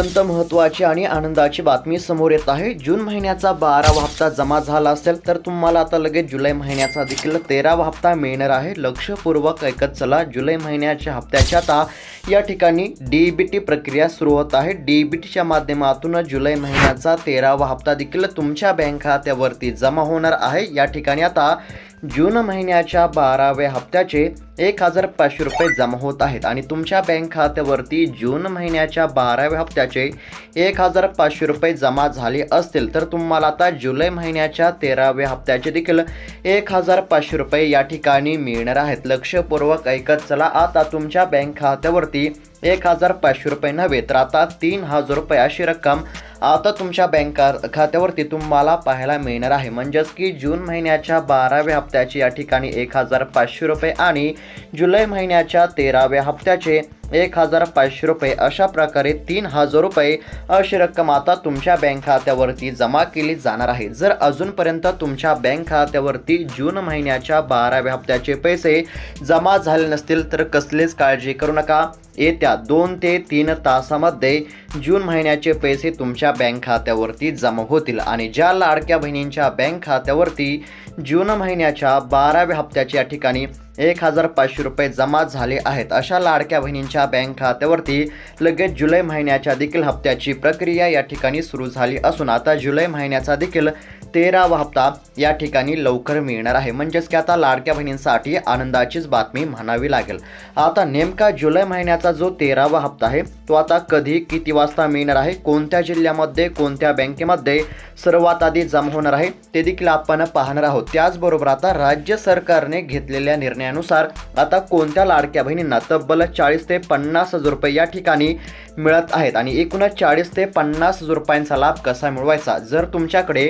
अत्यंत महत्त्वाची आणि आनंदाची बातमी समोर येत आहे. जून महिन्याचा बारावा हप्ता जमा झाला असेल तर तुम्हाला आता लगेच जुलै महिन्याचा देखील तेरावा हप्ता मिळणार आहे. लक्षपूर्वक ऐकत चला जुलै महिन्याच्या हप्त्याच्या आता या ठिकाणी डी बी टी प्रक्रिया सुरू होत आहे. डी बी टीच्या माध्यमातून जुलै महिन्याचा तेरावा हप्ता देखील तुमच्या बँक खात्यावरती जमा होणार आहे. या ठिकाणी आता जून महिन्याच्या बाराव्या हप्त्याचे एक हजार पाचशे रुपये जमा होत आहेत आणि तुमच्या बँक खात्यावरती जून महिन्याच्या बाराव्या हप्त्याचे एक हजार पाचशे रुपये जमा झाले असतील तर तुम्हाला आता जुलै महिन्याच्या तेराव्या हप्त्याचे देखील एक हजार पाचशे रुपये या ठिकाणी मिळणार आहेत. लक्षपूर्वक ऐकत चला. आता तुमच्या बँक खात्यावरती एक हजार पाचशे रुपये नव्हे तर आता तीन हजार रुपये अशी रक्कम आता तुमच्या बँक खात्यावरती तुम्हाला पाहायला मिळणार आहे. म्हणजेच की जून महिन्याच्या बाराव्या हप्त्याचे या ठिकाणी एक हजार पाचशे रुपये आणि जुलै महिन्याच्या तेराव्या हप्त्याचे एक हजार पाचशे रुपये अशा प्रकारे तीन हजार रुपये अशी रक्कम आता तुमच्या बँक खात्यावरती जमा केली जाणार आहे. जर अजूनपर्यंत तुमच्या बँक खात्यावरती जून महिन्याच्या बाराव्या हप्त्याचे पैसे जमा झाले नसतील तर कसलीच काळजी करू नका. येत्या दोन ते तीन तासामध्ये जून महिन्याचे पैसे तुमच्या बँक खात्यावरती जमा होतील आणि ज्या लाडक्या बहिणींच्या बँक खात्यावरती जून महिन्याच्या बाराव्या हप्त्याच्या या ठिकाणी एक हजार पाचशे रुपये जमा झाले आहेत. अशा लाडक्या बहिणींच्या बँक खात्यावरती लगेच जुलै महिन्याच्या देखील हप्त्याची प्रक्रिया या ठिकाणी सुरू झाली असून आता जुलै महिन्याचा देखील तेरावा हप्ता या ठिकाणी लवकर मिळणार आहे. म्हणजेच की आता लाडक्या बहिणींसाठी आनंदाचीच बातमी म्हणावी लागेल. आता नेमका जुलै महिन्याचा जो तेरावा हप्ता आहे तो आता कधी किती वाजता मिळणार आहे कोणत्या जिल्ह्यामध्ये कोणत्या बँकेमध्ये सर्वात आधी जमा होणार आहे ते देखील आपण पाहणार आहोत. त्याचबरोबर आता राज्य सरकारने घेतलेल्या निर्णयानुसार आता कोणत्या लाडक्या बहिणींना तब्बल चाळीस ते पन्नास हजार रुपये या ठिकाणी मिळत आहेत? आणि एकूणच चाळीस ते पन्नास हजार रुपयांचा लाभ कसा मिळवायचा? जर तुमच्याकडे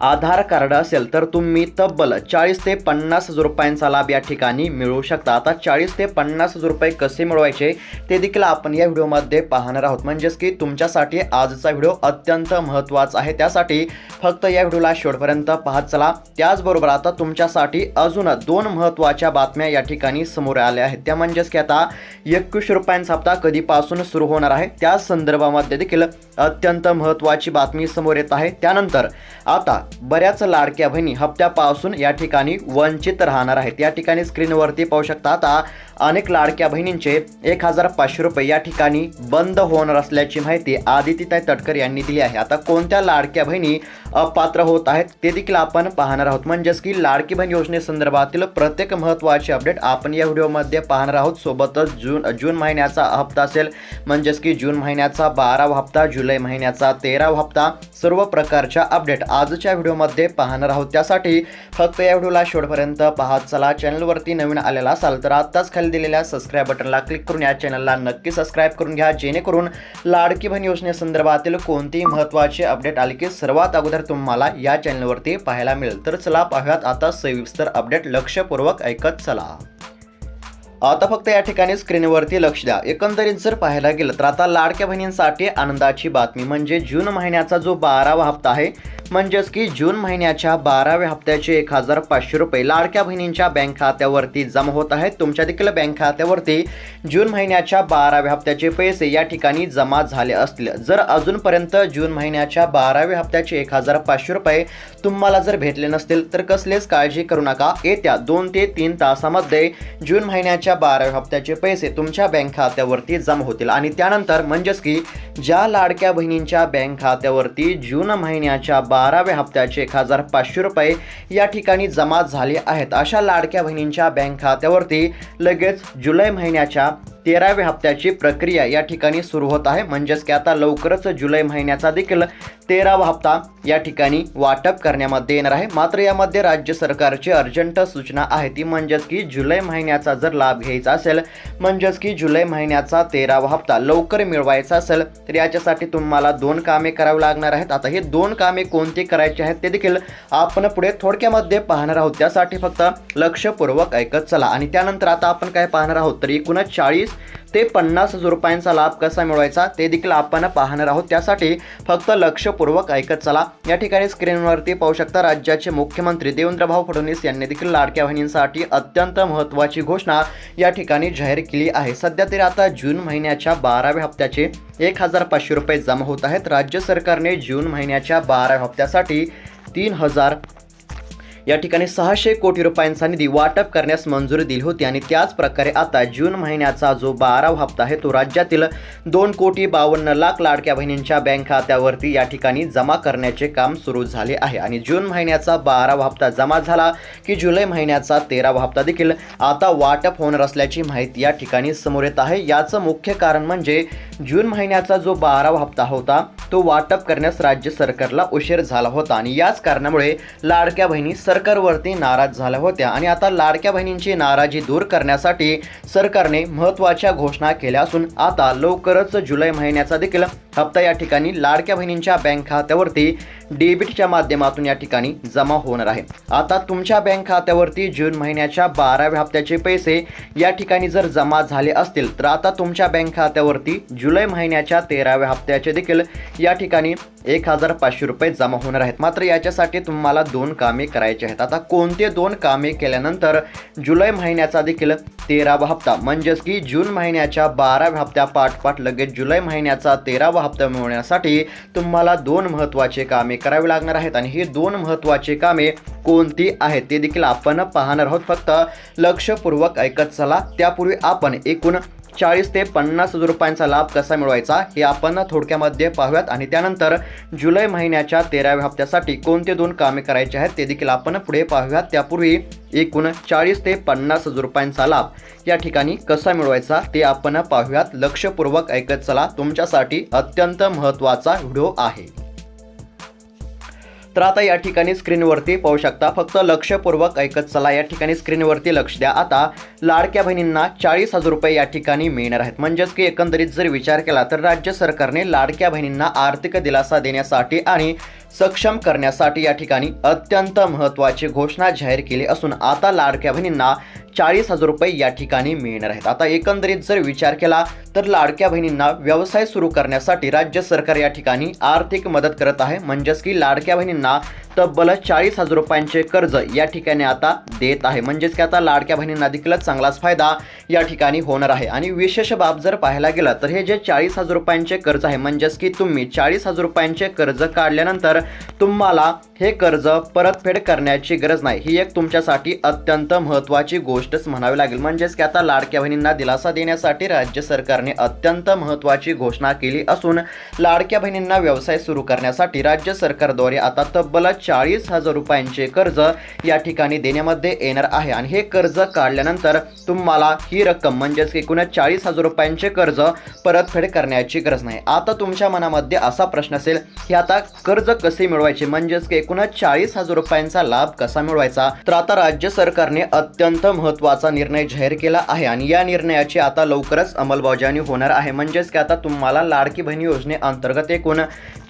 आधार कार्ड असेल तर तुम्ही तब्बल चाळीस ते पन्नास हजार रुपयांचा लाभ या ठिकाणी मिळवू शकता. आता चाळीस ते पन्नास हजार रुपये कसे मिळवायचे ते देखील आपण या व्हिडिओमध्ये पाहणार आहोत. म्हणजेच की तुमच्यासाठी आजचा व्हिडिओ अत्यंत महत्त्वाचा आहे. त्यासाठी फक्त या व्हिडिओला शेवटपर्यंत पाहत चला. त्याचबरोबर आता तुमच्यासाठी अजून दोन महत्त्वाच्या बातम्या या ठिकाणी समोर आल्या आहेत. त्या म्हणजेच की आता एकवीसशे रुपयांचा हप्ता कधीपासून सुरू होणार आहे? त्या संदर्भामध्ये देखील अत्यंत महत्त्वाची बातमी समोर येत आहे. त्यानंतर आता बऱ्याच लाडक्या बहिणी हप्त्यापासून या ठिकाणी वंचित राहणार आहेत. या ठिकाणी स्क्रीनवरती पाहू शकता आता अनेक लाडक्या बहिणींचे एक हजार पाचशे रुपये या ठिकाणी बंद होणार असल्याची माहिती आदितीताई तटकर यांनी दिली आहे. आता कोणत्या लाडक्या बहिणी अपात्र होत आहेत ते देखील आपण पाहणार आहोत. म्हणजेच की लाडकी बहीण योजनेसंदर्भातील प्रत्येक महत्त्वाचे अपडेट आपण या व्हिडिओमध्ये पाहणार आहोत. सोबतच जून जून महिन्याचा हप्ता असेल म्हणजेच की जून महिन्याचा बारावा हप्ता जुलै महिन्याचा तेरावा हप्ता सर्व प्रकारच्या अपडेट. आजच्या व्हिडिओमध्ये पाहणार आहोत. त्यासाठी फक्त या व्हिडिओला शेवटपर्यंत पाहत चला. चॅनलवरती नवीन आलेला असाल तर आत्ताच खाली दिलेल्या सबस्क्राईब बटनला क्लिक करून या चॅनलला नक्की सबस्क्राईब करून घ्या. जेणेकरून लाडकी बहीण योजनेसंदर्भातील कोणतीही महत्त्वाची अपडेट आली की सर्वात अगोदर तुम्हाला या चॅनलवरती पाहायला मिळेल. तर चला पाहूयात आता सविस्तर अपडेट लक्षपूर्वक ऐकत चला. आता फक्त या ठिकाणी स्क्रीनवरती लक्ष द्या. एकंदरीत जर पाहायला गेलं तर आता लाडक्या बहिणींसाठी आनंदाची बातमी म्हणजे जून महिन्याचा जो बारावा हप्ता आहे म्हणजेच की जून महिन्याच्या बाराव्या हप्त्याचे एक हजार पाचशे रुपये लाडक्या बहिणींच्या बँक खात्यावरती जमा होत आहेत. तुमच्या देखील बँक खात्यावरती जून महिन्याच्या बाराव्या हप्त्याचे पैसे या ठिकाणी जमा झाले असतील. जर अजूनपर्यंत जून महिन्याच्या बाराव्या हप्त्याचे एक हजार पाचशे रुपये तुम्हाला जर भेटले नसतील तर कसलेच काळजी करू नका. येत्या दोन ते तीन तासामध्ये जून महिन्याच्या बाराव्या हप्त्याचे पैसे तुमच्या बँक खात्यावरती जमा होतील. आणि त्यानंतर म्हणजेच की ज्या लाडक्या बहिणींच्या बँक खात्यावरती जून महिन्याच्या बाराव्या हप्त्याचे एक हजार पाचशे रुपये या ठिकाणी जमा झाले आहेत. अशा लाडक्या बहिणींच्या बँक खात्यावरती लगेच जुलै महिन्याच्या तेराव्या हप्त्याची प्रक्रिया या ठिकाणी सुरू होत आहे. म्हणजेच की आता लवकरच जुलै महिन्याचा देखील तेरावा हप्ता या ठिकाणी वाटप करण्यामध्ये येणार आहे. मात्र यामध्ये राज्य सरकारची अर्जंट सूचना आहे. ती म्हणजेच की जुलै महिन्याचा जर लाभ घ्यायचा असेल म्हणजेच की जुलै महिन्याचा तेरावा हप्ता लवकर मिळवायचा असेल तर याच्यासाठी तुम्हाला दोन कामे करावी लागणार आहेत. आता हे दोन कामे कोणती करायची आहेत ते देखील आपण पुढे थोडक्यामध्ये पाहणार आहोत. त्यासाठी फक्त लक्षपूर्वक ऐकत चला. आणि त्यानंतर आता आपण काय पाहणार आहोत तर एकूणच चाळीस ते पन्नास हजार रुपयांचा लाभ कसा मिळवायचा ते देखील आपण पाहणार आहोत. त्यासाठी फक्त लक्षपूर्वक ऐकत चला. या ठिकाणी स्क्रीनवरती पाहू शकता राज्याचे मुख्यमंत्री देवेंद्रभाऊ फडणवीस यांनी देखील लाडक्या बहिणींसाठी अत्यंत महत्त्वाची घोषणा या ठिकाणी जाहीर केली आहे. सध्या तरी आता जून महिन्याच्या बाराव्या हप्त्याचे एक हजार पाचशे रुपये जमा होत आहेत. राज्य सरकारने जून महिन्याच्या बाराव्या हप्त्यासाठी तीन हजार या ठिकाणी सहाशे कोटी रुपयांचा निधी वाटप करण्यास मंजुरी दिली होती आणि त्याच प्रकारे आता जून महिन्याचा जो बारावा हप्ता आहे तो राज्यातील दोन कोटी बावन्न लाख लाडक्या बहिणींच्या बँक खात्यावरती या ठिकाणी जमा करण्याचे काम सुरू झाले आहे. आणि जून महिन्याचा बारावा हप्ता जमा झाला की जुलै महिन्याचा तेरावा हप्ता देखील आता वाटप होणार असल्याची माहिती या ठिकाणी समोर येत आहे. याचं मुख्य कारण म्हणजे जून महिन्याचा जो बारावा हप्ता होता तो वाटप करण्यास राज्य सरकारला उशीर झाला होता आणि याच कारणामुळे लाडक्या बहिणी सरकारवरती नाराज झाल्या होत्या आणि आता लाडक्या बहिणींची नाराजी दूर करण्यासाठी सरकारने महत्त्वाच्या घोषणा केल्या असून आता लवकरच जुलै महिन्याचा देखील हप्ता या ठिकाणी लाडक्या बहिणींच्या बँक खात्यावरती डेबिटच्या माध्यमातून या ठिकाणी जमा होणार आहे. आता तुमच्या बँक खात्यावरती जून महिन्याच्या बाराव्या हप्त्याचे पैसे या ठिकाणी जर जमा झाले असतील तर आता तुमच्या बँक खात्यावरती जुलै महिन्याच्या तेराव्या हप्त्याचे देखील या ठिकाणी एक हजार पाचशे रुपये जमा होणार आहेत. मात्र याच्यासाठी तुम्हाला दोन कामे करायची आहेत. आता कोणते दोन कामे केल्यानंतर जुलै महिन्याचा देखील तेरावा हप्ता म्हणजेच की जून महिन्याच्या बाराव्या हप्त्या पाठपाठ लगेच जुलै महिन्याचा तेरावा हप्ता मिळवण्यासाठी तुम्हाला दोन महत्त्वाचे कामे करावी लागणार आहेत. आणि ही दोन महत्त्वाची कामे कोणती आहेत ते देखील आपण पाहणार आहोत. फक्त लक्षपूर्वक ऐकत चला. त्यापूर्वी आपण एकूण चाळीस ते पन्नास हजार रुपयांचा लाभ कसा मिळवायचा हे आपण थोडक्यामध्ये पाहूयात. आणि त्यानंतर जुलै महिन्याच्या तेराव्या हप्त्यासाठी कोणते दोन कामे करायचे आहेत ते देखील आपण पुढे पाहूयात. त्यापूर्वी एकूण चाळीस ते पन्नास हजार रुपयांचा लाभ या ठिकाणी कसा मिळवायचा ते आपण पाहूयात. लक्षपूर्वक ऐकत चला. तुमच्यासाठी अत्यंत महत्त्वाचा व्हिडिओ आहे. तर आता या ठिकाणी स्क्रीनवरती पाहू शकता फक्त लक्षपूर्वक ऐकत चला. या ठिकाणी स्क्रीनवरती लक्ष द्या. आता लाडक्या बहिणींना चाळीस हजार रुपये या ठिकाणी मिळणार आहेत. म्हणजेच की एकंदरीत जर विचार केला तर राज्य सरकारने लाडक्या बहिणींना आर्थिक दिलासा देण्यासाठी आणि सक्षम करण्यासाठी या ठिकाणी अत्यंत महत्त्वाची घोषणा जाहीर केली असून आता लाडक्या बहिणींना चाळीस हजार रुपये या ठिकाणी मिळणार आहेत. आता एकंदरीत जर विचार केला तर लाडक्या बहिणींना व्यवसाय सुरू करण्यासाठी राज्य सरकार या ठिकाणी आर्थिक मदत करत आहे. म्हणजेच की लाडक्या बहिणींना तब्बल चाळीस हजार रुपयांचे कर्ज या ठिकाणी आता देत आहे. म्हणजेच की आता लाडक्या बहिणींना देखील चांगलाच फायदा या ठिकाणी होणार आहे. आणि विशेष बाब जर पाहायला गेलं तर हे जे चाळीस हजार रुपयांचे कर्ज आहे म्हणजेच की तुम्ही चाळीस हजार रुपयांचे कर्ज काढल्यानंतर तुम्हाला हे कर्ज परतफेड करण्याची गरज नाही. ही एक तुमच्यासाठी अत्यंत महत्त्वाची गोष्टच म्हणावी लागेल. म्हणजेच की आता लाडक्या बहिणींना दिलासा देण्यासाठी राज्य सरकारने अत्यंत महत्त्वाची घोषणा केली असून लाडक्या बहिणींना व्यवसाय सुरू करण्यासाठी राज्य सरकारद्वारे आता तब्बल चाळीस हजार रुपयांचे कर्ज या ठिकाणी देण्यामध्ये येणार आहे. आणि हे कर्ज काढल्यानंतर तुम्हाला ही रक्कम म्हणजेच एकूण चाळीस हजार रुपयांचे कर्ज परतफेड करण्याची गरज नाही. आता तुमच्या मनामध्ये असा प्रश्न असेल की आता कर्ज कसे मिळवायचे? म्हणजेच की एकूण चाळीस हजार रुपयांचा लाभ कसा मिळवायचा? तर आता राज्य सरकारने अत्यंत महत्त्वाचा निर्णय जाहीर केला आहे आणि या निर्णयाची आता लवकरच अंमलबजावणी होणार आहे. म्हणजेच की आता तुम्हाला लाडकी बहिणी योजनेअंतर्गत एकूण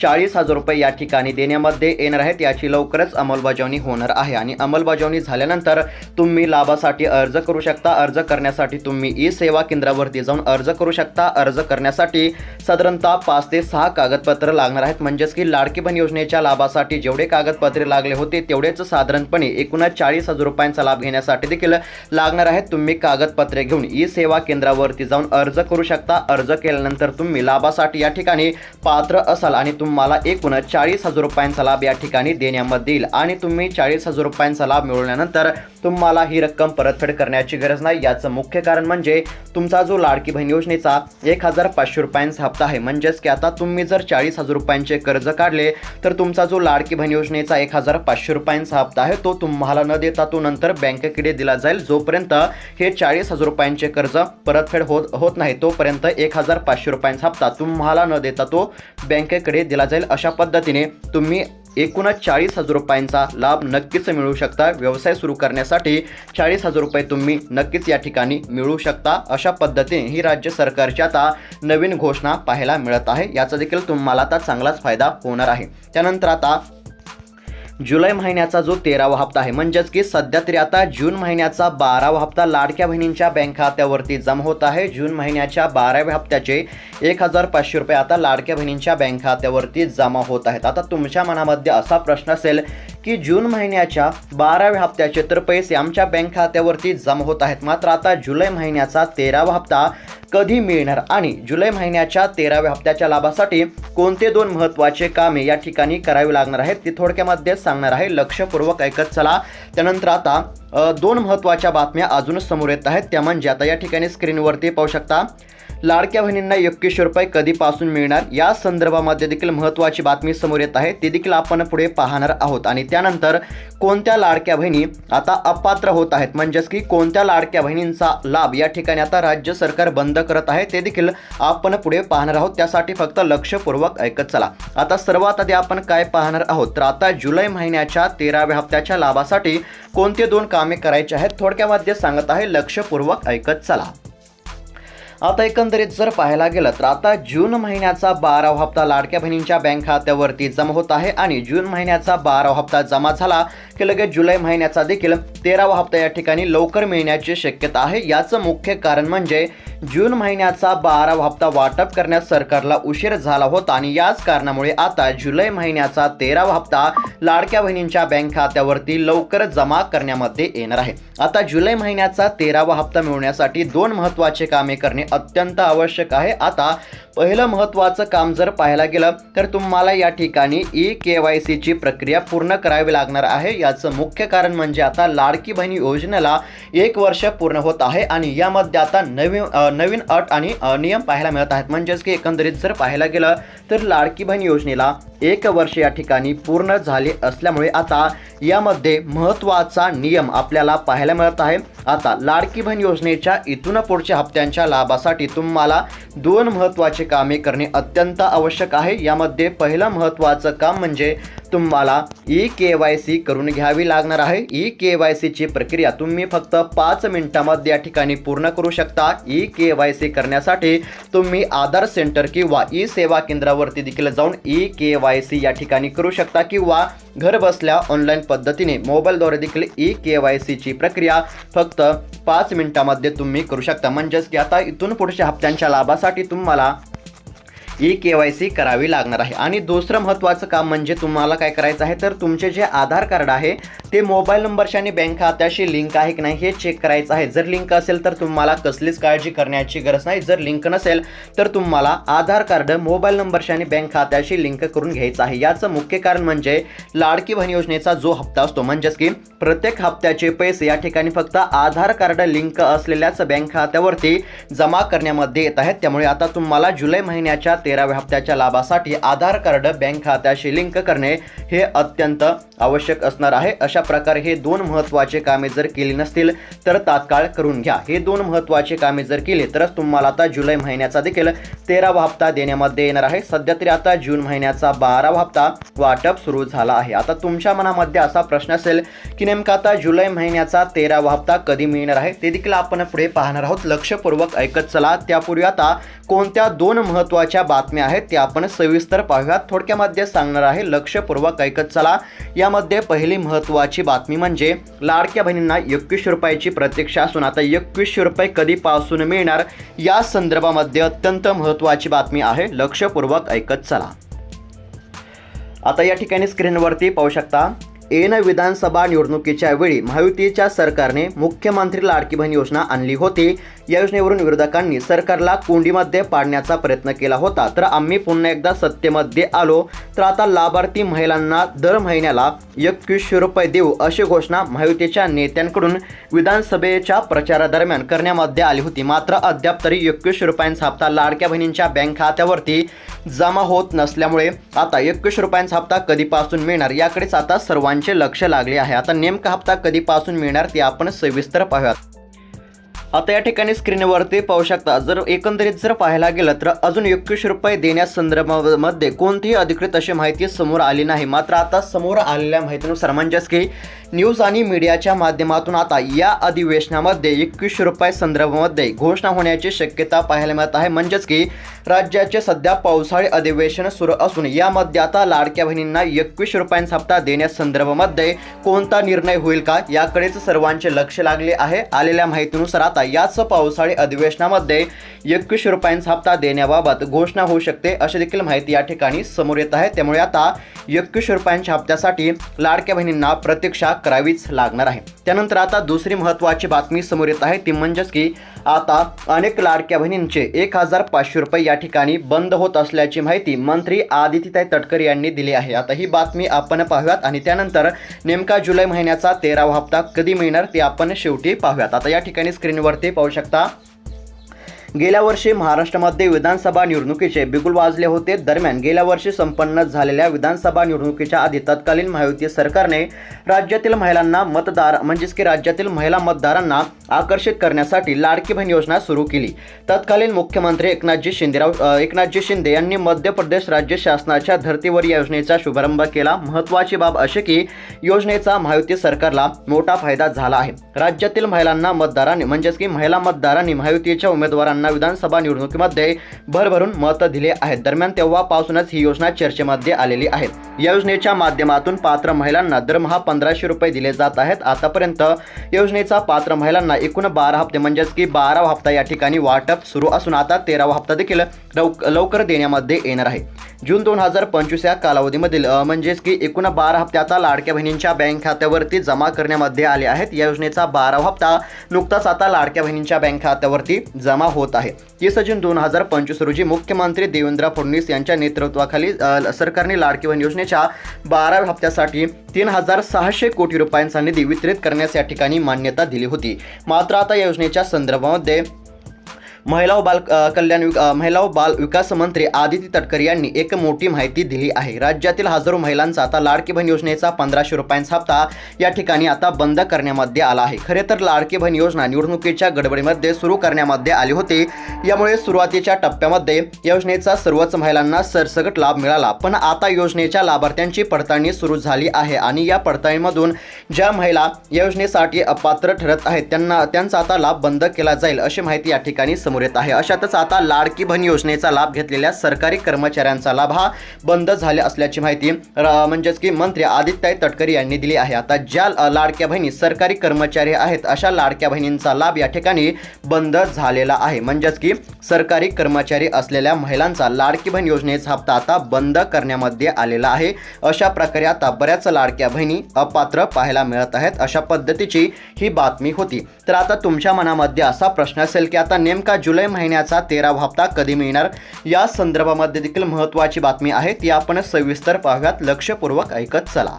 चाळीस हजार रुपये या ठिकाणी देण्यामध्ये येणार आहेत. याची लवकरच अंमलबजावणी होणार आहे. आणि अंमलबजावणी झाल्यानंतर तुम्ही लाभासाठी अर्ज करू शकता. अर्ज करण्यासाठी तुम्ही ई सेवा केंद्रावरती जाऊन अर्ज करू शकता. अर्ज करण्यासाठी साधारणतः पाच ते सहा कागदपत्र लागणार आहेत. म्हणजेच की लाडकी बहीण योजनेच्या लाभासाठी जेवढे कागदपत्रे लागले होते तेवढेच साधारणपणे एकूणच चाळीस हजार रुपयांचा लाभ घेण्यासाठी देखील लागणार आहेत. तुम्ही कागदपत्रे घेऊन ई सेवा केंद्रावरती जाऊन अर्ज करू शकता. अर्ज केल्यानंतर तुम्ही लाभासाठी या ठिकाणी पात्र असाल आणि तुम्हाला एकूणच चाळीस हजार रुपयांचा लाभ या ठिकाणी दे देण्यामध्ये आणि तुम्ही चाळीस हजार रुपयांचा लाभ मिळवल्यानंतर तुम्हाला ही रक्कम परतफेड करण्याची गरज नाही. याचं मुख्य कारण म्हणजे तुमचा जो लाडकी बहीण योजनेचा एक हजार पाचशे रुपयांचा हप्ता आहे. म्हणजेच की आता तुम्ही जर चाळीस हजार रुपयांचे कर्ज काढले तर तुमचा जो लाडकी बहीण योजनेचा एक हजार पाचशे रुपयांचा हप्ता आहे तो तुम्हाला न देता तो नंतर बँकेकडे दिला जाईल जोपर्यंत हे चाळीस हजार रुपयांचे कर्ज परतफेड होत होत नाही तोपर्यंत एक हजार पाचशे रुपयांचा हप्ता तुम्हाला न देता तो बँकेकडे दिला जाईल. अशा पद्धतीने तुम्ही एकूणच चाळीस हजार रुपयांचा लाभ नक्कीच मिळू शकता. व्यवसाय सुरू करण्यासाठी चाळीस हजार रुपये तुम्ही नक्कीच या ठिकाणी मिळू शकता. अशा पद्धतीने ही राज्य सरकारची आता नवीन घोषणा पाहायला मिळत आहे. याचा देखील तुम्हाला आता चांगलाच फायदा होणार आहे. त्यानंतर आता जुलै महिन्याचा जो तेरावा हप्ता आहे म्हणजेच की सध्या तरी आता जून महिन्याचा बारावा हप्ता लाडक्या बहिणींच्या बँक खात्यावरती जमा होत आहे. जून महिन्याच्या बाराव्या हप्त्याचे एक हजार पाचशे रुपये आता लाडक्या बहिणींच्या बँक खात्यावरती जमा होत आहेत. आता तुमच्या मनामध्ये असा प्रश्न असेल की जून महिन्याच्या बाराव्या हप्त्याचे तर पैसे आमच्या बँक खात्यावरती जमा होत आहेत. मात्र आता जुलै महिन्याचा तेरावा हप्ता कधी मिळणार? आणि जुलै महिन्याच्या तेराव्या हप्त्याच्या लाभासाठी कोणते दोन महत्त्वाचे कामे या ठिकाणी करावी लागणार आहेत? ते थोडक्यामध्ये सांगणार आहे. लक्षपूर्वक ऐकत चला. त्यानंतर आता दोन महत्त्वाच्या बातम्या अजूनच समोर येत आहेत. त्या म्हणजे आता या ठिकाणी स्क्रीनवरती पाहू शकता लाडक्या बहिणींना एकवीसशे रुपये कधीपासून मिळणार? या संदर्भामध्ये देखील महत्त्वाची बातमी समोर येत आहे. ती देखील आपण पुढे पाहणार आहोत. आणि त्यानंतर कोणत्या लाडक्या बहिणी आता अपात्र होत आहेत? म्हणजेच की कोणत्या लाडक्या बहिणींचा लाभ या ठिकाणी आता राज्य सरकार बंद करत आहे? ते देखील आपण पुढे पाहणार आहोत. त्यासाठी फक्त लक्षपूर्वक ऐकत चला. आता सर्वात आधी आपण काय पाहणार आहोत? तर आता जुलै महिन्याच्या तेराव्या हप्त्याच्या लाभासाठी कोणते दोन कामे करायचे आहेत. थोडक्यामध्ये सांगत आहे लक्षपूर्वक ऐकत चला. आता एकंदरीत जर पाहायला गेलं तर आता जून महिन्याचा बारावा हप्ता लाडक्या बहिणींच्या बँक खात्यावरती जमा होत आहे आणि जून महिन्याचा बारावा हप्ता जमा झाला की लगेच जुलै महिन्याचा देखील तेरावा हप्ता या ठिकाणी लवकर मिळण्याची शक्यता आहे. याचं मुख्य कारण म्हणजे जून महिन्याचा बारावा हप्ता वाटप करण्यास सरकारला उशीर झाला होता आणि याच कारणामुळे आता जुलै महिन्याचा तेरावा हप्ता लाडक्या बहिणींच्या बँक खात्यावरती लवकर जमा करण्यामध्ये येणार आहे. आता जुलै महिन्याचा तेरावा हप्ता मिळवण्यासाठी दोन महत्त्वाचे कामे करणे अत्यंत आवश्यक आहे. आता पहिलं महत्त्वाचं काम जर पाहायला गेलं तर तुम्हाला या ठिकाणी ई के वाय सीची प्रक्रिया पूर्ण करावी लागणार आहे. याचं मुख्य कारण म्हणजे आता लाडकी बहिणी योजनेला एक वर्ष पूर्ण होत आहे आणि यामध्ये आता नवीन नवीन अट आणि नियम पाहायला मिळत आहेत. म्हणजेच की एकंदरीत जर पाहायला गेलं तर लाडकी बहीण योजनेला एक वर्ष या ठिकाणी पूर्ण झाले असल्यामुळे आता यामध्ये महत्त्वाचा नियम आपल्याला पाहायला मिळत आहे. आता लाडकी बहीण योजनेच्या इथून पुढच्या हप्त्यांच्या लाभासाठी तुम्हाला दोन महत्त्वाचे कामे करणे अत्यंत आवश्यक आहे. यामध्ये पहिलं महत्त्वाचं काम म्हणजे तुम्हाला ई के वाय सी करून घ्यावी लागणार आहे. ई के वाय सीची प्रक्रिया तुम्ही फक्त पाच मिनिटामध्ये या ठिकाणी पूर्ण करू शकता. ई के वाय सी करण्यासाठी तुम्ही आधार सेंटर किंवा ई सेवा केंद्रावरती देखील जाऊन ई के वाय सी या ठिकाणी करू शकता किंवा घर बसल्या ऑनलाईन पद्धतीने मोबाईलद्वारे देखील ई के वाय सीची प्रक्रिया फक्त पाच मिनिटामध्ये तुम्ही करू शकता. म्हणजेच की आता इथून पुढच्या हप्त्यांच्या लाभासाठी तुम्हाला ई के वाय सी करावी लागणार आहे. आणि दुसरं महत्त्वाचं काम म्हणजे तुम्हाला काय करायचं आहे तर तुमचे जे आधार कार्ड आहे ते मोबाईल नंबरशी आणि बँक खात्याशी लिंक आहे की नाही हे चेक करायचं आहे. जर लिंक असेल तर तुम्हाला कसलीच काळजी करण्याची गरज नाही. जर लिंक नसेल तर तुम्हाला आधार कार्ड मोबाईल नंबरशी आणि बँक खात्याशी लिंक करून घ्यायचं आहे. याचं मुख्य कारण म्हणजे लाडकी बहीण योजनेचा जो हप्ता असतो म्हणजेच की प्रत्येक हप्त्याचे पैसे या ठिकाणी फक्त आधार कार्ड लिंक असलेल्याच बँक खात्यावरती जमा करण्यामध्ये येत आहेत. त्यामुळे आता तुम्हाला जुलै महिन्याच्या तेराव्या हप्त्याच्या लाभासाठी आधार कार्ड बँक खात्याशी लिंक करणे हे अत्यंत आवश्यक असणार आहे. अशा प्रकारे हे दोन महत्त्वाचे कामे जर केली नसतील तर तात्काळ करून घ्या. हे दोन महत्त्वाचे कामे जर केली तरच तुम्हाला आता जुलै महिन्याचा देखील तेरावा हप्ता देण्यामध्ये येणार आहे. सध्या तरी आता जून महिन्याचा बारावा हप्ता वाटप सुरू झाला आहे. आता तुमच्या मनामध्ये असा प्रश्न असेल की नेमका आता जुलै महिन्याचा तेरावा हप्ता कधी मिळणार आहे? ते देखील आपण पुढे पाहणार आहोत. लक्षपूर्वक ऐकत चला. त्यापूर्वी आता कोणत्या दोन महत्त्वाच्या बातम्या आहेत त्या आपण सविस्तर पाहूयात. थोडक्यामध्ये सांगणार आहे लक्षपूर्वक ऐकत चला. यामध्ये पहिली महत्त्वाची बातमी म्हणजे लाडक्या बहिणींना एकवीसशे रुपयाची प्रतीक्षा असून आता एकवीसशे रुपये कधीपासून मिळणार? या संदर्भामध्ये अत्यंत महत्त्वाची बातमी आहे लक्षपूर्वक ऐकत चला. आता या ठिकाणी स्क्रीनवरती पाहू शकता एन विधानसभा निवडणुकीच्या वेळी महायुतीच्या सरकारने मुख्यमंत्री लाडकी बहीण योजना आणली होती. या योजनेवरून विरोधकांनी सरकारला कोंडीमध्ये पाडण्याचा प्रयत्न केला होता. तर आम्ही पुन्हा एकदा सत्तेमध्ये आलो तर आता लाभार्थी महिलांना दर महिन्याला एकवीसशे रुपये देऊ अशी घोषणा महायुतीच्या नेत्यांकडून विधानसभेच्या प्रचारादरम्यान करण्यामध्ये आली होती. मात्र अद्याप तरी एकवीसशे रुपयांचा हप्ता लाडक्या बहिणींच्या बँक खात्यावरती जमा होत नसल्यामुळे आता एकवीस रुपयांचा हप्ता कधीपासून मिळणार याकडेच आता सर्वांचे लक्ष लागले आहे. आता नेमका हप्ता कधीपासून मिळणार ते आपण सविस्तर पाहूयात. आता या ठिकाणी स्क्रीनवरती पाहू शकता जर एकंदरीत जर पाहायला गेलं तर अजून एकवीस रुपये देण्यास संदर्भामध्ये कोणतीही अधिकृत अशी माहिती समोर आली नाही. मात्र आता समोर आलेल्या माहितीनुसार म्हणजेच की न्यूज आणि मीडियाच्या माध्यमातून आता या अधिवेशनामध्ये एकवीस रुपये संदर्भामध्ये घोषणा होण्याची शक्यता पाहायला मिळत आहे. म्हणजेच की राज्याचे सध्या पावसाळी अधिवेशन सुरू असून यामध्ये आता लाडक्या बहिणींना एकवीस रुपयांचा हप्ता देण्यासंदर्भामध्ये कोणता निर्णय होईल का याकडेच सर्वांचे लक्ष लागले आहे. आलेल्या माहितीनुसार आता याच पावसाळी अधिवेशनामध्ये एकवीस रुपयांचा हप्ता देण्याबाबत घोषणा होऊ शकते अशी देखील माहिती या ठिकाणी समोर येत आहे. त्यामुळे आता एकवीस रुपयांच्या हप्त्यासाठी लाडक्या बहिणींना प्रतीक्षा करावीच लागणार आहे. त्यानंतर आता दुसरी महत्त्वाची बातमी समोर येत आहे. ती म्हणजेच की आता अनेक लाडक्या बहिणींचे एक हजार पाचशे रुपये या ठिकाणी बंद होत असल्याची माहिती मंत्री आदित्यताई तटकरे यांनी दिली आहे. आता ही बातमी आपण पाहूयात आणि त्यानंतर नेमका जुलै महिन्याचा तेरावा हप्ता कधी मिळणार ते आपण शेवटी पाहूयात. आता या ठिकाणी स्क्रीनवरती पाहू शकता गेल्या वर्षी महाराष्ट्रामध्ये विधानसभा निवडणुकीचे बिगुल वाजले होते. दरम्यान गेल्या वर्षी संपन्न झालेल्या विधानसभा निवडणुकीच्या आधी तत्कालीन महायुती सरकारने राज्यातील महिलांना मतदार म्हणजेच की राज्यातील महिला मतदारांना आकर्षित करण्यासाठी लाडकी बहीण योजना सुरू केली. तत्कालीन मुख्यमंत्री एकनाथजी शिंदेराव एकनाथजी शिंदे यांनी मध्य प्रदेश राज्य शासनाच्या धर्तीवर या योजनेचा शुभारंभ केला. महत्त्वाची बाब अशी की योजनेचा महायुती सरकारला मोठा फायदा झाला आहे. राज्यातील महिलांना मतदारांनी म्हणजेच की महिला मतदारांनी महायुतीच्या उमेदवारांना विधानसभा निवडणुकीमध्ये भरभरून मतं दिले आहेत. दरम्यान तेव्हापासूनच ही योजना चर्चेमध्ये आलेली आहे. या योजनेच्या माध्यमातून पात्र महिलांना दरमहा पंधराशे रुपये दिले जात आहेत. आतापर्यंत योजनेचा पात्र महिलांना एकूण बारा हप्ते म्हणजेच की बारावा हप्ता या ठिकाणी वाटप सुरू असून आता तेरावा हप्ता देखील लवकर देण्यामध्ये येणार आहे. जून दोन हजार पंचवीस या कालावधीमधील म्हणजेच की एकूण बारा हप्ते आता लाडक्या बहिणींच्या बँक खात्यावरती जमा करण्यामध्ये आले आहेत. या योजनेचा बारावा हप्ता नुकताच आता लाडक्या बहिणींच्या बँक खात्यावरती जमा होत आहे. तीस जून दोन हजार पंचवीस रोजी मुख्यमंत्री देवेंद्र फडणवीस यांच्या नेतृत्वाखाली सरकारने लाडकी बहीण योजनेच्या बाराव्या हप्त्यासाठी तीन हजार सहाशे कोटी रुपयांचा निधी वितरित करण्यास या ठिकाणी मान्यता दिली होती. मात्र आता या योजनेच्या संदर्भामध्ये महिला व बाल कल्याण विक- महिला व बाल विकास मंत्री आदिती तटकरे यांनी एक मोठी माहिती दिली आहे. राज्यातील हजारो महिलांचा आता लाडकी बहीण योजनेचा पंधराशे रुपयांचा हप्ता या ठिकाणी आता बंद करण्यामध्ये आला आहे. खरे तर लाडकी बहीण योजना निवडणुकीच्या गडबडीमध्ये सुरू करण्यामध्ये आली होती. यामुळे सुरुवातीच्या टप्प्यामध्ये योजनेचा सर्वच महिलांना सरसकट लाभ मिळाला. पण आता योजनेच्या लाभार्थ्यांची पडताळणी सुरू झाली आहे आणि या पडताळणीमधून ज्या महिला योजनेसाठी अपात्र ठरत आहेत त्यांना त्यांचा आता लाभ बंद केला जाईल अशी माहिती या ठिकाणी समोर येत आहे. अशातच आता लाडकी बहीण योजनेचा लाभ घेतलेल्या सरकारी कर्मचाऱ्यांचा लाभ हा बंद झाले असल्याची माहिती म्हणजेच की मंत्री आदित्य तटकरे यांनी दिली आहे. आता ज्या लाडक्या बहिणी सरकारी कर्मचारी आहेत अशा लाडक्या बहिणींचा लाभ या ठिकाणी बंद झालेला आहे. म्हणजेच की सरकारी कर्मचारी असलेल्या महिलांचा लाडकी बहीण योजनेचा हप्ता आता बंद करण्यामध्ये आलेला आहे. अशा प्रकारे आता बऱ्याच लाडक्या बहिणी अपात्र पाहायला मिळत आहेत. अशा पद्धतीची ही बातमी होती. तर आता तुमच्या मनामध्ये असा प्रश्न असेल की आता नेमका जुलै महिन्याचा तेरावा हप्ता कधी मिळणार? या संदर्भामध्ये देखील महत्त्वाची बातमी आहे ती आपण सविस्तर पाहूयात. लक्षपूर्वक ऐकत चला.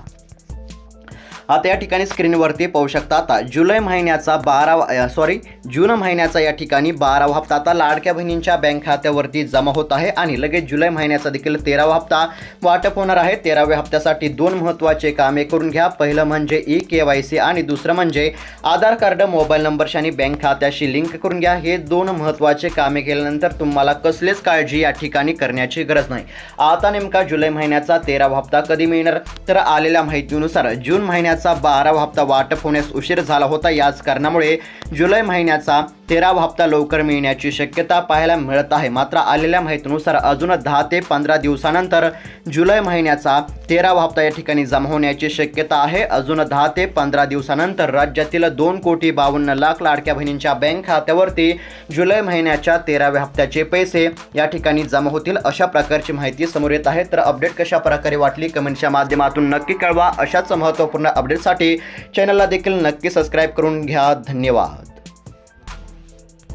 आता या ठिकाणी स्क्रीनवरती पाहू शकता आता. जुलै महिन्याचा बारा सॉरी जून महिन्याचा या ठिकाणी बारावा हप्ता आता लाडक्या बहिणींच्या बँक खात्यावरती जमा होत आहे आणि लगेच जुलै महिन्याचा देखील तेरावा हप्ता वाटप होणार आहे. तेराव्या हप्त्यासाठी दोन महत्त्वाचे कामे करून घ्या. पहिलं म्हणजे ई के वाय सी आणि दुसरं म्हणजे आधार कार्ड मोबाईल नंबरशी आणि बँक खात्याशी लिंक करून घ्या. हे दोन महत्त्वाचे कामे केल्यानंतर तुम्हाला कसलीच काळजी या ठिकाणी करण्याची गरज नाही. आता नेमका जुलै महिन्याचा तेरावा हप्ता कधी मिळणार? तर आलेल्या माहितीनुसार जून महिन्याचा बारावा हप्ता वाटप होण्यास उशीर झाला होता. याच कारणामुळे जुलै महिन्याचा तेरावा हप्ता लवकर मिळण्याची शक्यता पाहायला मिळत आहे. मात्र आलेल्या माहितीनुसार अजून दहा ते पंधरा दिवसानंतर जुलै महिन्याचा तेरावा हप्ता या ठिकाणी जमा होण्याची शक्यता आहे. अजून दहा ते पंधरा दिवसानंतर राज्यातील दोन कोटी बावन्न लाख लाडक्या बहिणींच्या बँक खात्यावरती जुलै महिन्याच्या तेराव्या हप्त्याचे पैसे या ठिकाणी जमा होतील अशा प्रकारची माहिती समोर येत आहे. तर अपडेट कशा प्रकारे वाटली कमेंटच्या माध्यमातून नक्की कळवा. अशाच महत्त्वपूर्ण अपडेटसाठी चॅनलला देखील नक्की सबस्क्राईब करून घ्या. धन्यवाद.